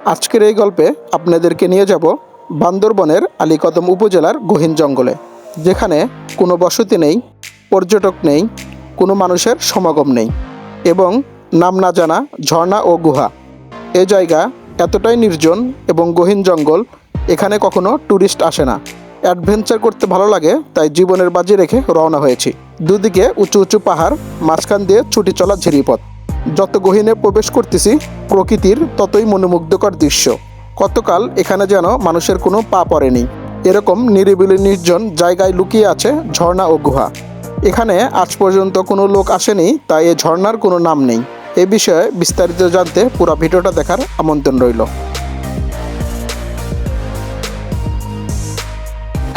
আজকের এই গল্পে আপনাদেরকে নিয়ে যাব বান্দরবনের আলীকদম উপজেলার গহীন জঙ্গলে, যেখানে কোনো বসতি নেই, পর্যটক নেই, কোনো মানুষের সমাগম নেই এবং নাম না জানা ঝর্ণা ও গুহা। এ জায়গা এতটাই নির্জন এবং গহীন জঙ্গল, এখানে কখনো ট্যুরিস্ট আসে না। অ্যাডভেঞ্চার করতে ভালো লাগে, তাই জীবনের বাজি রেখে রওনা হয়েছি। দুদিকে উঁচু উঁচু পাহাড়, মাঝখান দিয়ে ছুটি চলা ঝিরিপথ। যত গহীনে প্রবেশ করতেছি, প্রকৃতির ততই মনোমুগ্ধকর দৃশ্য। কতকাল এখানে যেন মানুষের কোনো পা পড়েনি। এরকম নিরিবিলি নির্জন জায়গায় লুকিয়ে আছে ঝর্ণা ও গুহা। এখানে আজ পর্যন্ত কোনো লোক আসেনি, তাই এ ঝর্ণার কোনো নাম নেই। এ বিষয়ে বিস্তারিত জানতে পুরো ভিডিওটা দেখার আমন্ত্রণ রইল।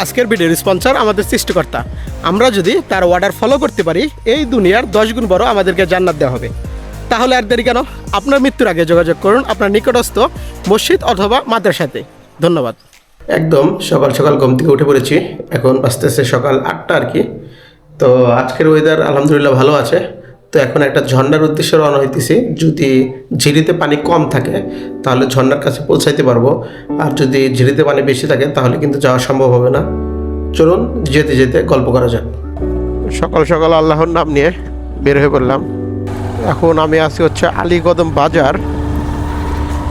আজকের ভিডিওর স্পন্সর আমাদের সৃষ্টিকর্তা। আমরা যদি তার অর্ডার ফলো করতে পারি, এই দুনিয়ার দশ গুণ বড় আমাদেরকে জান্নাত দেওয়া হবে। তাহলে আর দেরি কেন? আপনার মৃত্যুর আগে যোগাযোগ করুন আপনার নিকটস্থ মসজিদ অথবা মাদ্রাসাতে। ধন্যবাদ। একদম সকাল সকাল ঘুম থেকে উঠে পড়েছি। এখন বাজতেছে সকাল আটটা আর কি। তো আজকের ওয়েদার আলহামদুলিল্লাহ ভালো আছে। তো এখন একটা ঝর্ণার উদ্দেশ্যে রওনা হইতেছি। যদি ঝিরিতে পানি কম থাকে তাহলে ঝর্ণার কাছে পৌঁছাইতে পারব। আর যদি ঝিরিতে পানি বেশি থাকে তাহলে কিন্তু যাওয়া সম্ভব হবে না। চলুন যেতে যেতে গল্প করা যাক। সকাল সকাল আল্লাহর নাম নিয়ে বের হয়ে পড়লাম। এখন আমি আছি হচ্ছে আলীকদম বাজার।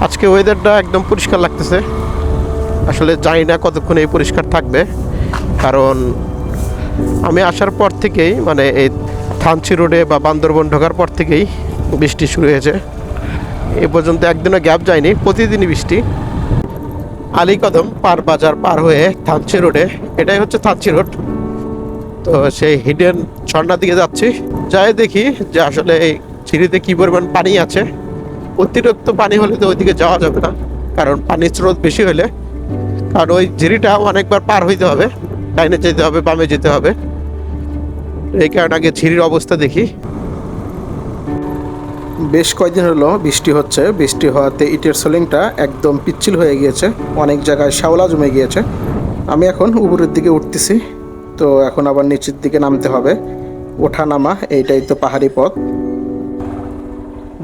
আজকে ওয়েদারটা একদম পরিষ্কার লাগতেছে। আসলে জানি না কতক্ষণ এই পরিষ্কার থাকবে। কারণ আমি আসার পর থেকেই মানে এই থানচি রোডে বা বান্দরবন ঢোকার পর থেকেই বৃষ্টি শুরু হয়েছে। এ পর্যন্ত একদিনও গ্যাপ যায়নি, প্রতিদিনই বৃষ্টি। আলীকদম পার বাজার পার হয়ে থানচি রোডে, এটাই হচ্ছে থানচি রোড। তো সেই হিডেন ঝর্ণার দিকে যাচ্ছি। যাই দেখি যে আসলে এই ঝিরিতে কী পরিমাণ পানি আছে। অতিরিক্ত পানি হলে তো ওইদিকে যাওয়া যাবে না, কারণ পানির স্রোত বেশি হলে। কারণ ওই ঝিরিটা অনেকবার পার হইতে হবে ডাইনে যেতে হবে, বামে যেতে হবে। এই কারণে আগে ঝিরির অবস্থা দেখি। বেশ কয়েকদিন হলো বৃষ্টি হচ্ছে। বৃষ্টি হওয়াতে ইটের সোলিংটা একদম পিচ্ছিল হয়ে গিয়েছে। অনেক জায়গায় শ্যাওলা জমে গিয়েছে। আমি এখন উপরের দিকে উঠতেছি, তো এখন আবার নিচের দিকে নামতে হবে। ওঠা নামা, এইটাই তো পাহাড়ি পথ।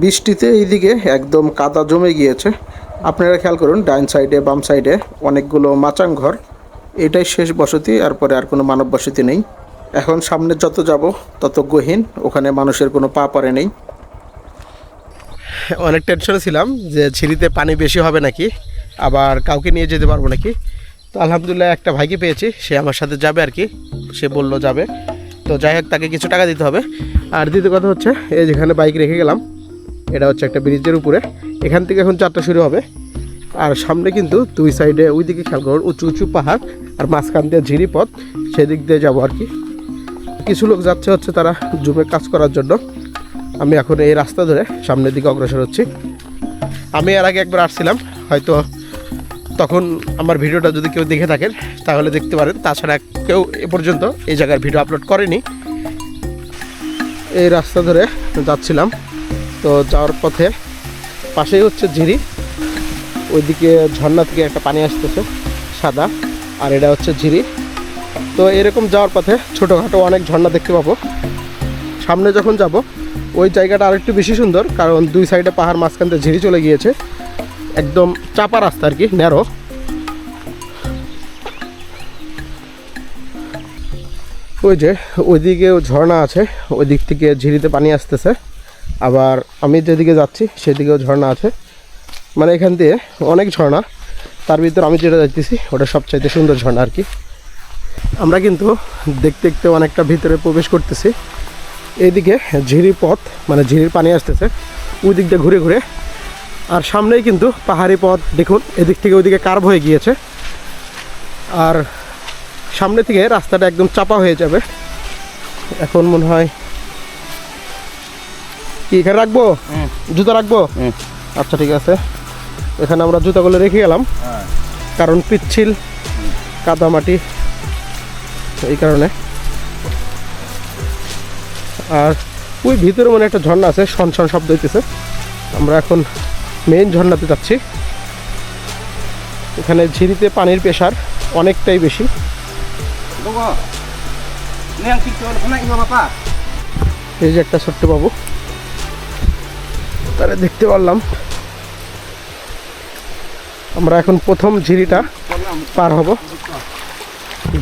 বৃষ্টিতে এইদিকে একদম কাদা জমে গিয়েছে। আপনারা খেয়াল করুন ডাইন সাইডে, বাম সাইডে অনেকগুলো মাচাং ঘর। এটাই শেষ বসতি আর পরে আর কোনো মানব বসতি নেই। এখন সামনে যত যাব, তত গহীন, ওখানে মানুষের কোনো পা পড়ে নেই। অনেক টেনশনে ছিলাম যে ঝিরিতে পানি বেশি হবে নাকি, আবার কাউকে নিয়ে যেতে পারব নাকি? তো আলহামদুলিল্লাহ একটা ভাইকে পেয়েছি, সে আমার সাথে যাবে আর কি, সে বলল যাবে। তো যাই হোক, তাকে কিছু টাকা দিতে হবে। আর দ্বিতীয় কথা হচ্ছে, এই যেখানে বাইক রেখে গেলাম এটা হচ্ছে একটা ব্রিজের উপরে। এখান থেকে এখন যাত্রা শুরু হবে। আর সামনে কিন্তু দুই সাইডে ওই দিকে খেয়াল করুন, উঁচু উঁচু পাহাড় আর মাঝখান দিয়ে ঝিরি পথ। সেদিক দিয়ে যাব আর কি। কিছু লোক যাচ্ছে হচ্ছে তারা জুমে কাজ করার জন্য। আমি এখন এই রাস্তা ধরে সামনের দিকে অগ্রসর হচ্ছি। আমি এর আগে একবার আসছিলাম, হয়তো তখন আমার ভিডিওটা যদি কেউ দেখে থাকেন, তাহলে দেখতে পারেন। তাছাড়া কেউ এ পর্যন্ত এই জায়গার ভিডিও আপলোড করেনি। এই রাস্তা ধরে যাচ্ছিলাম। তো যাওয়ার পথে পাশেই হচ্ছে ঝিরি। ওইদিকে ঝর্ণা থেকে একটা পানি আসতেছে, সাদা, আর এটা হচ্ছে ঝিরি। তো এরকম যাওয়ার পথে ছোটোখাটো অনেক ঝর্ণা দেখতে পাবো। সামনে যখন যাব, ওই জায়গাটা আরেকটু বেশি সুন্দর, কারণ দুই সাইডে পাহাড় মাঝখান দিয়ে ঝিরি চলে গিয়েছে। একদম চাপা রাস্তা আর কি ন্যারো ওই যে ওইদিকেও ঝর্ণা আছে ওই দিক থেকে ঝিরিতে পানি আসতেছে। আবার আমি যেদিকে যাচ্ছি, সেদিকেও ঝর্ণা আছে। মানে এখান দিয়ে অনেক ঝর্ণা। তার ভিতরে আমি যেটা যাইতেছি ওটা সবচাইতে সুন্দর ঝর্ণা আর কি। আমরা কিন্তু দেখতে দেখতে অনেকটা ভিতরে প্রবেশ করতেছি। এইদিকে ঝিরি পথ মানে ঝিরির পানি আসতেছে ওই দিক দিয়ে ঘুরে ঘুরে। আর সামনেই কিন্তু পাহাড়ি পথ, দেখুন, এদিক থেকে ওইদিকে কার্ভ হয়ে গিয়েছে। আর সামনে থেকে রাস্তাটা একদম চাপা হয়ে যাবে। এখন মনে হয় কি এখানে রাখব? জুতো রাখব? আচ্ছা ঠিক আছে। এখানে আমরা জুতাগুলো রেখে গেলাম। কারণ পিচ্ছিল কাদামাটি এই কারণে। আর ওই ভিতরে মানে একটা ঝর্ণা আছে শন শব্দ হইতেছে। আমরা এখন মেইন ঝর্ণাতে যাচ্ছি। এখানে ঝিরিতে পানির প্রেশার অনেকটাই বেশি। এই যে একটা ছোট্ট বাবু। তারা দেখতে পারলাম। আমরা এখন প্রথম ঝিরিটা পার হব।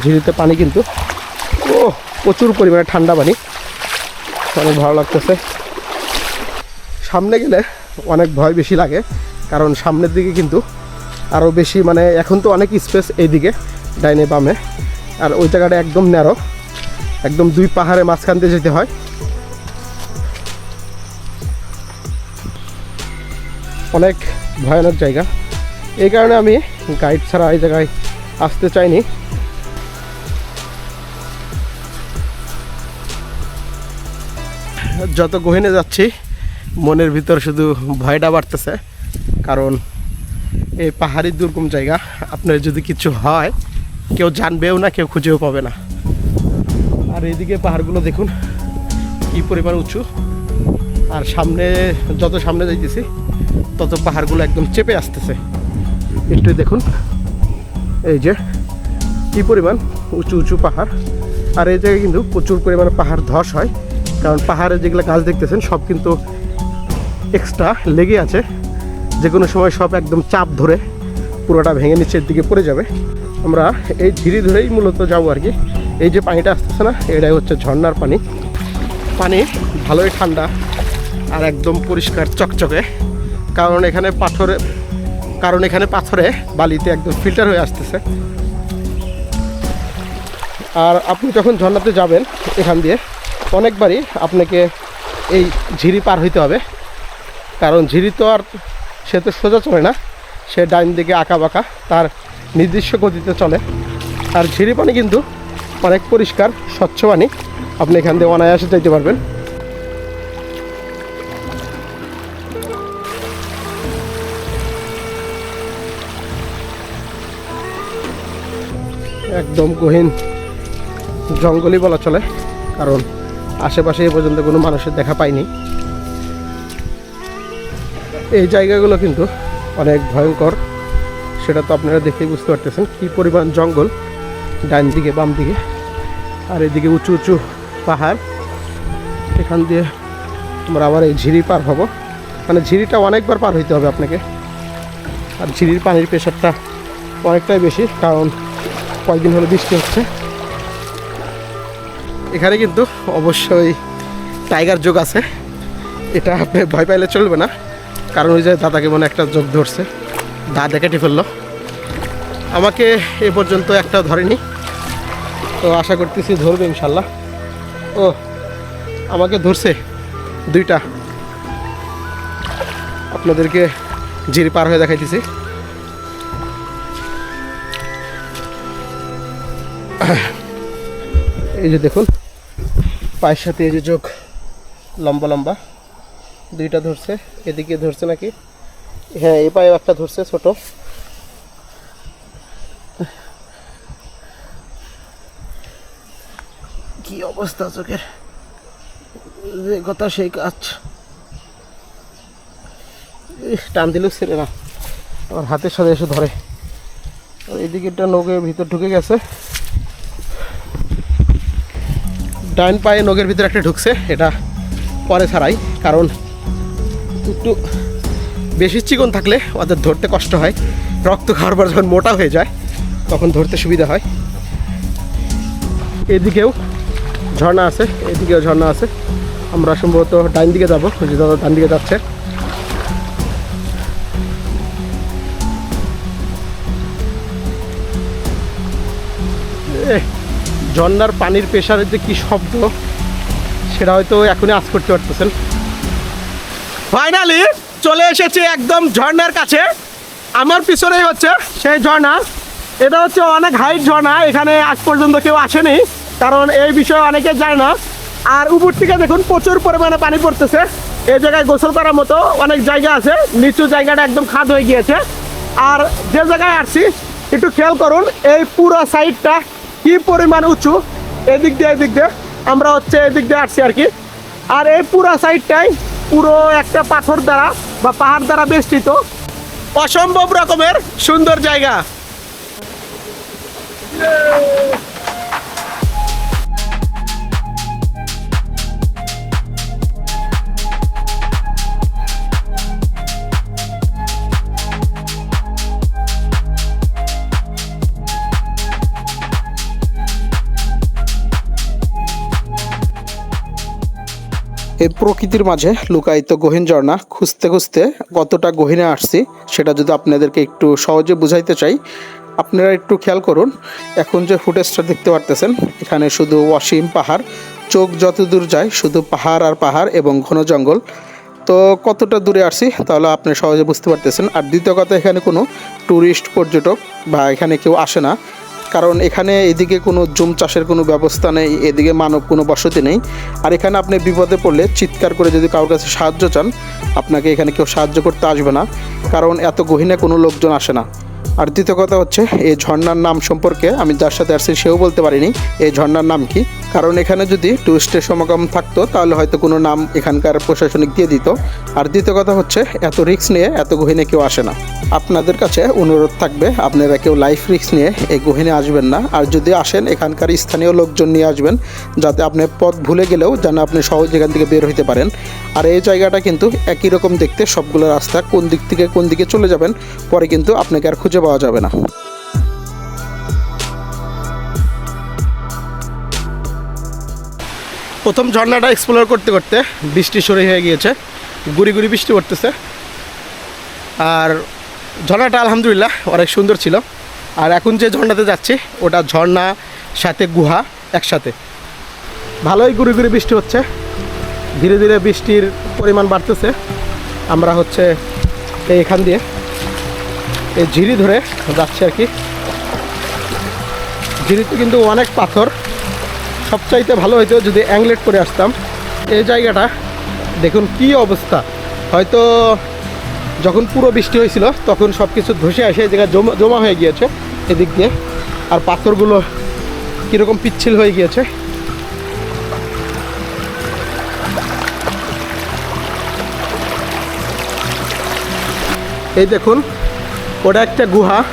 ঝিরিতে পানি কিন্তু, ও, প্রচুর পরিমাণে ঠান্ডা পানি। অনেক ভালো লাগতেছে। সামনে গেলে অনেক ভয় বেশি লাগে, কারণ সামনের দিকে কিন্তু আরও বেশি মানে এখন তো অনেক স্পেস এইদিকে, ডাইনে বামে। আর ওই জায়গাটা একদম ন্যারো একদম দুই পাহাড়ের মাঝখান দিয়ে যেতে হয়। অনেক ভয়ানক জায়গা। এই কারণে আমি গাইড ছাড়া এই জায়গায় আসতে চাইনি। যত গহিনে যাচ্ছি, মনের ভিতর শুধু ভয়টা বাড়তেছে। কারণ এই পাহাড়ি দুর্গম জায়গা, আপনার যদি কিছু হয়, কেউ জানবেও না, কেউ খুঁজেও পাবে না। আর এইদিকে পাহাড়গুলো দেখুন, কি পরিমাণ উঁচু। আর সামনে, যত সামনে যাইতেছি তত পাহাড়গুলো একদম চেপে আসতেছে। একটু দেখুন। এই যে, কি পরিমাণ উঁচু উঁচু পাহাড়। আর এই জায়গায় কিন্তু প্রচুর পরিমাণে পাহাড় ধস হয়। কারণ পাহাড়ে যেগুলো গাছ দেখতেছেন, সব কিন্তু এক্সট্রা লেগে আছে। যে কোনো সময় সব একদম চাপ ধরে পুরোটা ভেঙে নিচের দিকে পড়ে যাবে। আমরা এই ধীরে ধরেই মূলত যাব আর কি। এই যে পানিটা আসতেছে না, এটাই হচ্ছে ঝর্নার পানি। পানি ভালোই ঠান্ডা আর একদম পরিষ্কার চকচকে। কারণ এখানে পাথরে, কারণ এখানে পাথরে বালিতে একদম ফিল্টার হয়ে আসতেছে। আর আপনি যখন ঝর্ণাতে যাবেন এখান দিয়ে, অনেকবারই আপনাকে এই ঝিরি পার হইতে হবে। কারণ ঝিরি তো আর সে তো সোজা চলে না, সে ডাইন দিকে আঁকা বাঁকা, তার নির্দিষ্ট গতিতে চলে। আর ঝিরি পানি কিন্তু অনেক পরিষ্কার, স্বচ্ছ পানি। আপনি এখান দিয়ে অনায়াসে যাইতে পারবেন। একদম গহীন জঙ্গলই বলা চলে, কারণ আশেপাশে এ পর্যন্ত কোনো মানুষের দেখা পাইনি। এই জায়গাগুলো কিন্তু অনেক ভয়ঙ্কর, সেটা তো আপনারা দেখেই বুঝতে পারতেছেন কী পরিমাণ জঙ্গল ডান দিকে, বাম দিকে, আর এদিকে উঁচু উঁচু পাহাড়। এখান দিয়ে আমরা আবার এই ঝিরি পার হব। মানে ঝিরিটা অনেকবার পার হইতে হবে আপনাকে। আর ঝিরির পানির প্রেশারটা অনেকটাই বেশি, কারণ কয়েকদিন হলো বৃষ্টি হচ্ছে। এখানে কিন্তু অবশ্যই টাইগার যোগ আছে। এটা আপনি ভয় পাইলে চলবে না। কারণ ওই যে দাদাকে মনে একটা যোগ ধরছে। দাদা কেটে ফেলল। আমাকে এ পর্যন্ত একটা ধরেনি। তো আশা করতেছি ধরবে ইনশাল্লাহ। ও, আমাকে ধরছে দুইটা। আপনাদেরকে জিরি পার হয়ে দেখাইতেছি। এই যে দেখুন, পায়ের সাথে এই যে চোখ লম্বা লম্বা, দুইটা ধরছে, এদিকে ধরছে নাকি? হ্যাঁ এই পায়ে একটা ধরছে, ছোট। কি অবস্থা চোখের? যে কথা সেই কাজ। টান দিলেও ছেড়ে না। আমার হাতের সাথে এসে ধরে। এদিকে একটা নৌকের ভিতর ঢুকে গেছে। ডাইন পায়ে নখের ভিতরে একটা ঢুকছে এটা পরে ছাড়াই কারণ একটু বেশি চিকন থাকলে ওদের ধরতে কষ্ট হয়। রক্ত খাওয়ার পর যখন মোটা হয়ে যায় তখন ধরতে সুবিধা হয়। এদিকেও ঝর্ণা আছে এদিকেও ঝর্ণা আছে। আমরা সম্ভবত ডাইন দিকে যাব যে দাদা ডান দিকে যাচ্ছে। এহ, ঝর্ণার পানির প্রেশারের যে কি শব্দ, সেটা হয়তো এখনই আজ করতে পারতেছেন। ফাইনালি চলে এসেছি একদম ঝর্ণার কাছে। আমার পিছনেই হচ্ছে সেই ঝর্ণা। এটা হচ্ছে অনেক হাইট ঝর্ণা, এখানে আজ পর্যন্ত কেউ আসেনি, কারণ এই বিষয়ে অনেকে জানে না। আর উপর থেকে দেখুন প্রচুর পরিমাণে পানি পড়তেছে। এই জায়গায় গোসল করার মতো অনেক জায়গা আছে, নিচু জায়গাটা একদম খাদ হয়ে গিয়েছে। আর যে জায়গায় আসছি, একটু খেয়াল করুন, এই পুরো সাইডটা কি পরিমাণ উঁচু? এদিক দিয়ে এদিক দিয়ে। আমরা হচ্ছে এদিক দিয়ে আসছি আর কি। আর এই পুরো সাইডটাই পুরো একটা পাথর দ্বারা বা পাহাড় দ্বারা বেষ্টিত। অসম্ভব রকমের সুন্দর জায়গা। এই প্রকৃতির মাঝে লুকায়িত গহীন ঝর্ণা। খুঁজতে খুঁজতে কতটা গহীনে আসছি, সেটা যদি আপনাদেরকে একটু সহজে বুঝাইতে চাই, আপনারা একটু খেয়াল করুন, এখন যে ফুটেজটা দেখতে পারতেছেন, এখানে শুধু অসীম পাহাড়, চোখ যত দূর যায় শুধু পাহাড় আর পাহাড় এবং ঘন জঙ্গল। তো কতটা দূরে আসছি, তাহলে আপনি সহজে বুঝতে পারতেছেন। আর দ্বিতীয় কথা, এখানে কোনো ট্যুরিস্ট পর্যটক বা এখানে কেউ আসে না। কারণ এখানে এদিকে কোনো জুম চাষের কোনো ব্যবস্থা নেই, এদিকে মানব কোনো বসতি নেই। আর এখানে আপনি বিপদে পড়লে চিৎকার করে যদি কারোর কাছে সাহায্য চান, আপনাকে এখানে কেউ সাহায্য করতে আসবে না। কারণ এত গহীনে কোনো লোকজন আসে না। আর দ্বিতীয় কথা হচ্ছে, এই ঝর্ণার নাম সম্পর্কে আমি যার সাথে আসছি সেও বলতে পারিনি, এই ঝর্ণার নাম কি? কারণ এখানে যদি টুরিস্টের সমাগম থাকতো, তাহলে হয়তো কোনো নাম এখানকার প্রশাসনিক দিয়ে দিত। আর দ্বিতীয় কথা হচ্ছে, এত রিস্ক নিয়ে এত গহীনে কেউ আসে না। আপনাদের কাছে অনুরোধ থাকবে, আপনারা কেউ লাইফ রিস্ক নিয়ে এই গহীনে আসবেন না। আর যদি আসেন, এখানকার স্থানীয় লোকজন নিয়ে আসবেন, যাতে আপনি পথ ভুলে গেলেও যেন আপনি সহজ এখান থেকে বের হইতে পারেন। আর এই জায়গাটা কিন্তু একই রকম দেখতে, সবগুলো রাস্তা কোন দিক থেকে কোন দিকে চলে যাবেন, পরে কিন্তু আপনাকে আর খুঁজে পাওয়া যাবে না। প্রথম ঝর্ণাটা এক্সপ্লোর করতে করতে বৃষ্টি শুরু হয়ে গিয়েছে, গুড়ি গুড়ি বৃষ্টি পড়তেছে। আর ঝর্ণাটা আলহামদুলিল্লাহ অনেক সুন্দর ছিল। আর এখন যে ঝর্ণাতে যাচ্ছি, ওটা ঝর্ণা, সাথে গুহা একসাথে। ভালোই গুড়ি গুড়ি বৃষ্টি হচ্ছে। ধীরে ধীরে বৃষ্টির পরিমাণ বাড়তেছে। আমরা হচ্ছে এখান দিয়ে এই ঝিরি ধরে যাচ্ছি আর কি। ঝিরিতে কিন্তু অনেক পাথর। সবচাইতে ভালো হইতো যদি অ্যাংলেট করে আসতাম। এই জায়গাটা, দেখুন কি অবস্থা। হয়তো যখন পুরো বৃষ্টি হয়েছিল, তখন সব কিছু ধসে আসে, এই জায়গায় জমা জমা হয়ে গিয়েছে এদিক দিয়ে। আর পাথরগুলো কীরকম পিচ্ছিল হয়ে গিয়েছে। এই দেখুন ওটা একটা গুহা।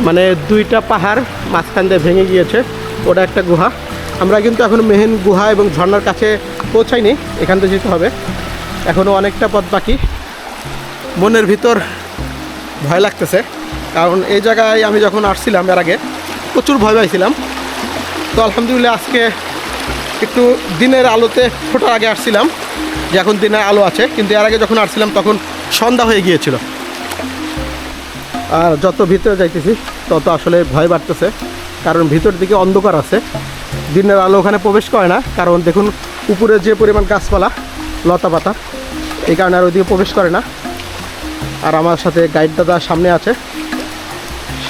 মানে দুইটা পাহাড় মাঝখান দিয়ে ভেঙে গিয়েছে। ওটা একটা গুহা। আমরা কিন্তু এখন মেহেন গুহা এবং ঝর্নার কাছে পৌঁছাইনি। এখান থেকে যেতে হবে। এখনও অনেকটা পথ বাকি। মনের ভিতর ভয় লাগতেছে। কারণ এই জায়গায় আমি যখন আসছিলাম এর আগে, প্রচুর ভয় পাইছিলাম। তো আলহামদুলিল্লাহ আজকে একটু দিনের আলোতে ফোটার আগে আসছিলাম। যে এখন দিনের আলো আছে। কিন্তু এর আগে যখন আসছিলাম, তখন সন্ধ্যা হয়ে গিয়েছিল। আর যত ভিতরে যাইতেছি, তত আসলে ভয় বাড়তেছে। কারণ ভিতর দিকে অন্ধকার আছে। দিনের আলো ওখানে প্রবেশ করে না। কারণ দেখুন, উপরে যে পরিমাণ গাছপালা, লতা পাতা, এই কারণে আর ওইদিকে প্রবেশ করে না। আর আমার সাথে গাইড দাদা সামনে আছে।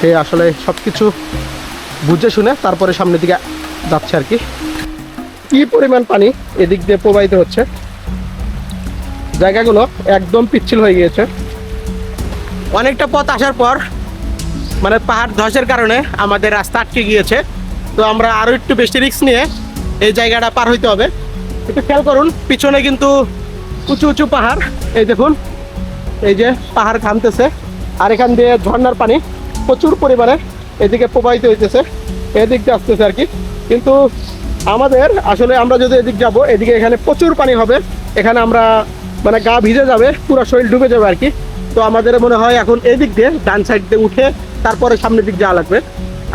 সে আসলে সব কিছু বুঝে শুনে তারপরে সামনের দিকে যাচ্ছে আর কি। কি পরিমাণ পানি এদিক দিয়ে প্রবাহিত হচ্ছে? জায়গাগুলো একদম পিচ্ছিল হয়ে গিয়েছে। অনেকটা পথ আসার পর মানে পাহাড় ধসের কারণে আমাদের রাস্তা আটকে গিয়েছে। তো আমরা আরও একটু বেশি রিস্ক নিয়ে এই জায়গাটা পার হইতে হবে। একটু খেয়াল করুন, পিছনে কিন্তু উঁচু উঁচু পাহাড়। এই দেখুন, এই যে পাহাড় খামতেছে আর এখান দিয়ে ঝর্নার পানি প্রচুর পরিমাণে এদিকে প্রবাহিত হইতেছে, এদিক দিয়ে আসতেছে আর কি। কিন্তু আমাদের আসলে আমরা যদি এদিক যাব, এদিকে এখানে প্রচুর পানি হবে। এখানে আমরা মানে গা ভিজে যাবে, পুরো শরীর ডুবে যাবে আর কি। তো আমাদের মনে হয় এখন এদিক দিয়ে ডান সাইড দিয়ে উঠে তারপরে সামনের দিক যাওয়া লাগবে।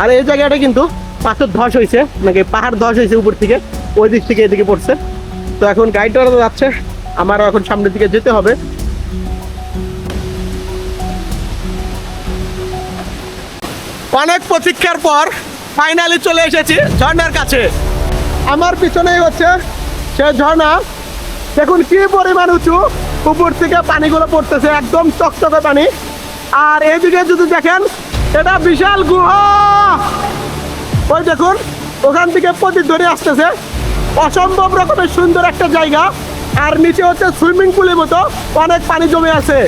আর এই জায়গাটা কিন্তু পাথর ধস হয়েছে, নাকি পাহাড় ধস হয়েছে উপর থেকে, ওই দিক থেকে এদিকে পড়ছে। তো এখন গাইডটা যাচ্ছে, আমারও এখন সামনের দিকে যেতে হবে। অনেক প্রতীক্ষার পর ফাইনালি চলে এসেছি ঝর্ণার কাছে। আমার পিছনেই হচ্ছে সে ঝর্ণা। দেখুন কি পরিমাণ উঁচু। উপর থেকে পানিগুলো পড়তেছে, একদম চকচকে পানি। আর এদিকে যদি দেখেন, এটা বিশাল গুহা ওই দেখুন, ওখান থেকে প্রতিধ্বনি আসতেছে। অসম্ভব রকমের সুন্দর একটা জায়গা। আর নিচে হচ্ছে সুইমিং পুলের মতো অনেক পানি জমে আছে।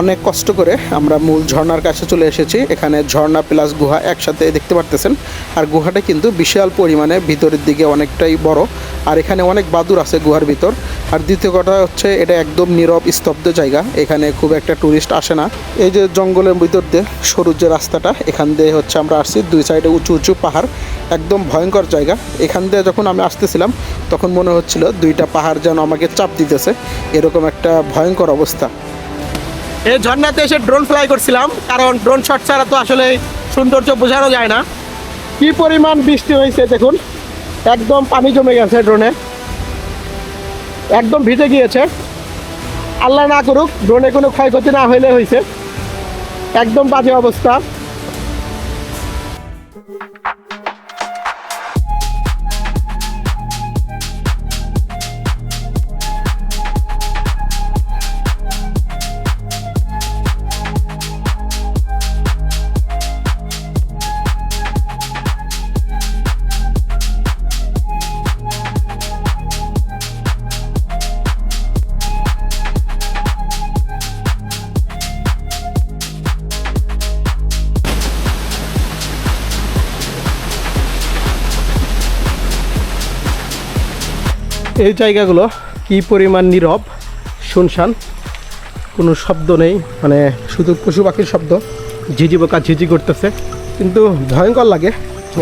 অনেক কষ্ট করে আমরা মূল ঝর্ণার কাছে চলে এসেছি। এখানে ঝর্ণা প্লাস গুহা একসাথে দেখতে পারতেছেন। আর গুহাটা কিন্তু বিশাল পরিমাণে ভিতরের দিকে অনেকটাই বড়। আর এখানে অনেক বাদুর আছে গুহার ভিতর। আর দ্বিতীয় কথা হচ্ছে, এটা একদম নীরব, স্তব্ধ জায়গা। এখানে খুব একটা টুরিস্ট আসে না। এই যে জঙ্গলের ভিতর দিয়ে সরু যে রাস্তাটা, এখান দিয়ে হচ্ছে আমরা আসছি। দুই সাইডে উঁচু উঁচু পাহাড়। একদম ভয়ঙ্কর জায়গা। এখান দিয়ে যখন আমি আসতেছিলাম, তখন মনে হচ্ছিল দুইটা পাহাড় যেন আমাকে চাপ দিতেছে। এরকম একটা ভয়ঙ্কর অবস্থা। এই ঝর্ণাতে এসে ড্রোন ফ্লাই করছিলাম, কারণ ড্রোন শট ছাড়া তো আসলে সৌন্দর্য বোঝানো যায় না। কি পরিমাণ বৃষ্টি হয়েছে দেখুন, একদম পানি জমে গেছে ড্রোনে একদম ভিজে গিয়েছে। আল্লাহ না করুক ড্রোনে কোনো ক্ষয়ক্ষতি না হইলে হয়েছে একদম বাজে অবস্থা। এই জায়গাগুলো কি পরিমাণ নীরব? শুনশান। কোনো শব্দ নেই মানে শুধু পশু পাখির শব্দ। ঝিঝি পোকা ঝিঝি করতেছে। কিন্তু ভয়ঙ্কর লাগে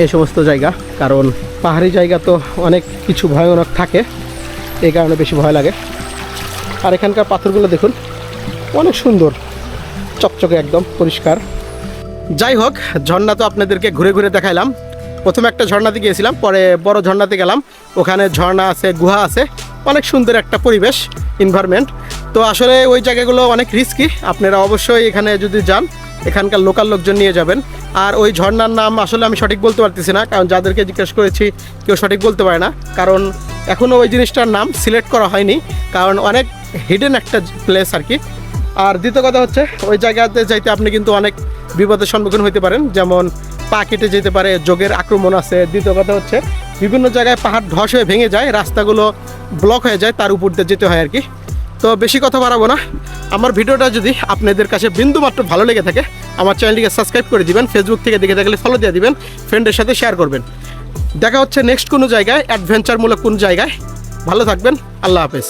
এই সমস্ত জায়গা, কারণ পাহাড়ি জায়গা তো অনেক কিছু ভয়ানক থাকে, এই কারণে বেশি ভয় লাগে। আর এখানকার পাথরগুলো দেখুন, অনেক সুন্দর, চকচকে একদম পরিষ্কার। যাই হোক, ঝর্ণা তো আপনাদেরকে ঘুরে ঘুরে দেখাইলাম। প্রথমে একটা ঝর্ণাতে গিয়েছিলাম, পরে বড় ঝর্ণাতে গেলাম। ওখানে ঝর্ণা আছে, গুহা আছে, অনেক সুন্দর একটা পরিবেশ এনভায়রনমেন্ট তো আসলে ওই জায়গাগুলো অনেক রিস্কি আপনারা অবশ্যই এখানে যদি যান, এখানকার লোকাল লোকজন নিয়ে যাবেন। আর ওই ঝর্ণার নাম আসলে আমি সঠিক বলতে পারতেছি না, কারণ যাদেরকে জিজ্ঞেস করেছি, কেউ সঠিক বলতে পারে না। কারণ এখনও ওই জিনিসটার নাম সিলেক্ট করা হয়নি, কারণ অনেক হিডেন একটা প্লেস আর কি। আর দ্বিতীয় কথা হচ্ছে, ওই জায়গাতে যাইতে আপনি কিন্তু অনেক বিপদের সম্মুখীন হতে পারেন, যেমন পা কেটে যেতে পারে, যোগের আক্রমণ আছে। দ্বিতীয় কথা হচ্ছে, বিভিন্ন জায়গায় পাহাড় ধস হয়ে ভেঙে যায়, রাস্তাগুলো ব্লক হয়ে যায়, তার উপর দিয়ে যেতে হয় আর কি। তো বেশি কথা বাড়াবো না। আমার ভিডিওটা যদি আপনাদের কাছে বিন্দুমাত্র ভালো লেগে থাকে, আমার চ্যানেলটিকে সাবস্ক্রাইব করে দিবেন ফেসবুক থেকে দেখে থাকলে ফলো দিয়ে দিবেন ফ্রেন্ডের সাথে শেয়ার করবেন। দেখা হচ্ছে নেক্সট কোনো জায়গায় অ্যাডভেঞ্চারমূলক কোন জায়গায়। ভালো থাকবেন, আল্লাহ হাফেজ।